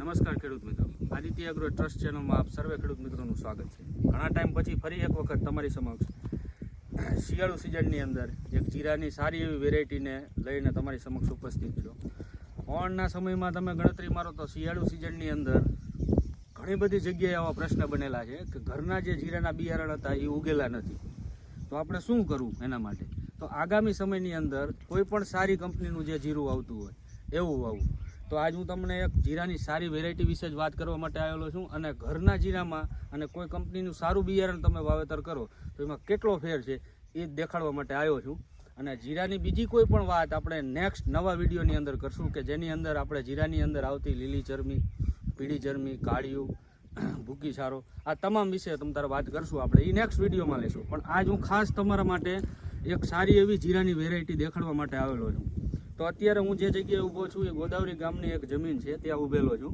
નમસ્કાર ખેડૂત મિત્રો. આદિત્ય એગ્રો ટ્રસ્ટ ચેનલમાં આપ સર્વે ખેડૂત મિત્રોનું સ્વાગત છે. ઘણા ટાઈમ પછી ફરી એક વખત તમારી સમક્ષ શિયાળુ સિઝનની અંદર એક જીરાની સારી એવી વેરાયટીને લઈને તમારી સમક્ષ ઉપસ્થિત છો. ઓણના સમયમાં તમે ગણતરી મારો તો શિયાળુ સિઝનની અંદર ઘણી બધી જગ્યાએ આવા પ્રશ્ન બનેલા છે કે ઘરના જે જીરાના બિયારણ હતા એ ઉગેલા નથી. તો આપણે શું કરવું એના માટે? તો આગામી સમયની અંદર કોઈ પણ સારી કંપનીનું જે જીરું આવતું હોય, એવું વાવવું તો આજ હું તમને એક જીરાની સારી વેરાયટી વિશે જ વાત કરવા માટે આવેલો છું અને ઘરના જીરામાં અને કોઈ કંપનીનું સારું બિયારણ તમે વાવેતર કરો, તો એમાં કેટલો ફેર છે એ દેખાડવા માટે આવ્યો છું. અને જીરાની બીજી કોઈ પણ વાત આપણે નેક્સ્ટ નવા વિડીયોની અંદર કરશું કે જેની અંદર આપણે જીરાની અંદર આવતી લીલી ચરમી પીળી ચરમી કાળિયું, ભૂકી સારો આ તમામ વિશે તમ તારે વાત કરશું આપણે. એ નેક્સ્ટ વિડીયોમાં લઈશું પણ આજ હું ખાસ તમારા માટે એક સારી એવી જીરાની વેરાયટી દેખાડવા માટે આવેલો છું. તો અત્યારે હું જે જગ્યાએ ઊભો છું એ ગોદાવરી ગામની એક જમીન છે, ત્યાં ઊભેલો છું.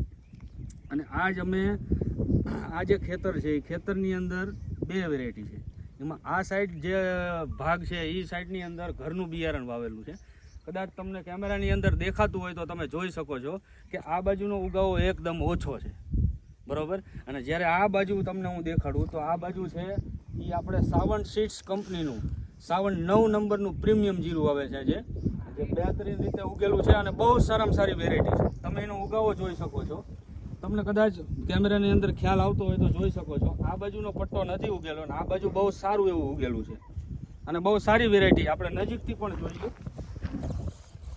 અને આજ અમે, આ જે ખેતર છે, એ ખેતરની અંદર બે વેરાયટી છે. એમાં આ સાઈડ જે ભાગ છે એ સાઈડની અંદર ઘરનું બિયારણ વાવેલું છે. કદાચ તમને કેમેરાની અંદર દેખાતું હોય તો તમે જોઈ શકો છો કે આ બાજુનો ઉગાવો એકદમ ઓછો છે. બરાબર? અને જ્યારે આ બાજુ તમને હું દેખાડું, તો આ બાજુ છે એ આપણે સાવન સીડ્સ કંપનીનું, સાવન નવ નંબરનું પ્રીમિયમ જીરું આવે છે જે જે બહેતરીન રીતે ઉગેલું છે અને બહુ સારામાં સારી વેરાયટી છે. તમે એનો ઉગાવો જોઈ શકો છો. તમને કદાચ કેમેરાની અંદર ખ્યાલ આવતો હોય તો જોઈ શકો છો. આ બાજુનો પટ્ટો નથી ઉગેલો અને આ બાજુ બહુ સારું એવું ઉગેલું છે. અને બહુ સારી વેરાયટી આપણે નજીકથી પણ જોઈએ.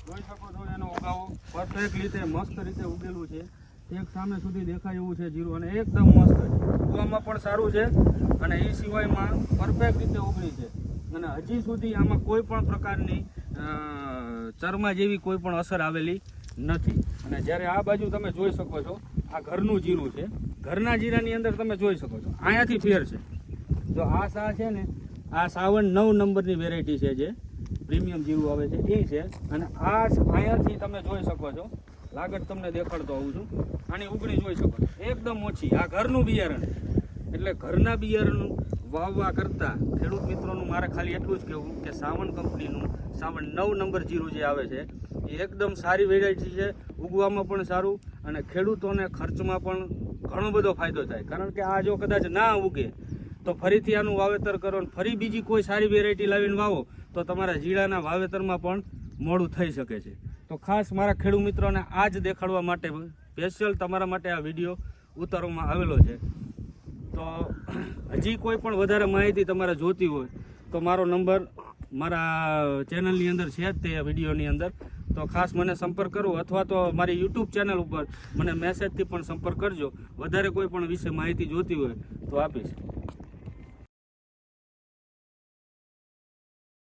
જોઈ શકો છો એનો ઉગાવો. પરફેક્ટ રીતે, મસ્ત રીતે ઉગેલું છે. એક સામે સુધી દેખાય એવું છે જીરું અને એકદમ મસ્ત છે. ઉગવામાં પણ સારું છે અને એ સિવાયમાં પરફેક્ટ રીતે ઉગડી છે. અને હજી સુધી આમાં કોઈ પણ પ્રકારની ચરમા જેવી કોઈ પણ અસર આવેલી નથી. અને જ્યારે આ બાજુ તમે જોઈ શકો છો, આ ઘરનું જીરું છે. ઘરના જીરાની અંદર તમે જોઈ શકો છો. અહીંયાથી ફેર છે. જો આ સા છે ને, આ સાવન નવ નંબરની વેરાયટી છે જે. પ્રીમિયમ જીરું આવે છે, એ છે. અને આ અહીંયાથી તમે જોઈ શકો છો. લાગત તમને દેખાડતો આવું છું. આની ઉગણી જોઈ શકો એકદમ ઓછી. આ ઘરનું બિયારણ. એટલે ઘરના બિયારણ વાવવા કરતાં ખેડૂત ખાલી એટલું જ કહેવું કે સાવન કંપનીનું, સાવન નવ નંબર જીરું જે આવે છે, એ એકદમ સારી વેરાયટી છે, ઉગવામાં પણ સારું અને ખેડૂતોને ખર્ચમાં પણ ઘણો બધો ફાયદો થાય. કારણ કે આ જો કદાચ ના ઉગે, તો ફરીથી આનું વાવેતર કરો અને ફરી બીજી કોઈ સારી વેરાયટી લાવીને વાવો, તો તમારા જીરાના વાવેતરમાં પણ મોડું થઈ શકે છે. તો ખાસ મારા ખેડૂત મિત્રોને આ જ દેખાડવા માટે સ્પેશિયલ તમારા માટે આ વીડિયો ઉતારવામાં આવેલો છે. તો હજી કોઈ પણ વધારે માહિતી તમારે જોતી હોય તો મારો નંબર મારા ચેનલની અંદર છે જ તે વિડીયોની અંદર. તો ખાસ મને સંપર્ક કરો અથવા તો મારી યુટ્યુબ ચેનલ ઉપર મને મેસેજથી પણ સંપર્ક કરજો. વધારે કોઈ પણ વિશે માહિતી જોતી હોય તો આપીશ.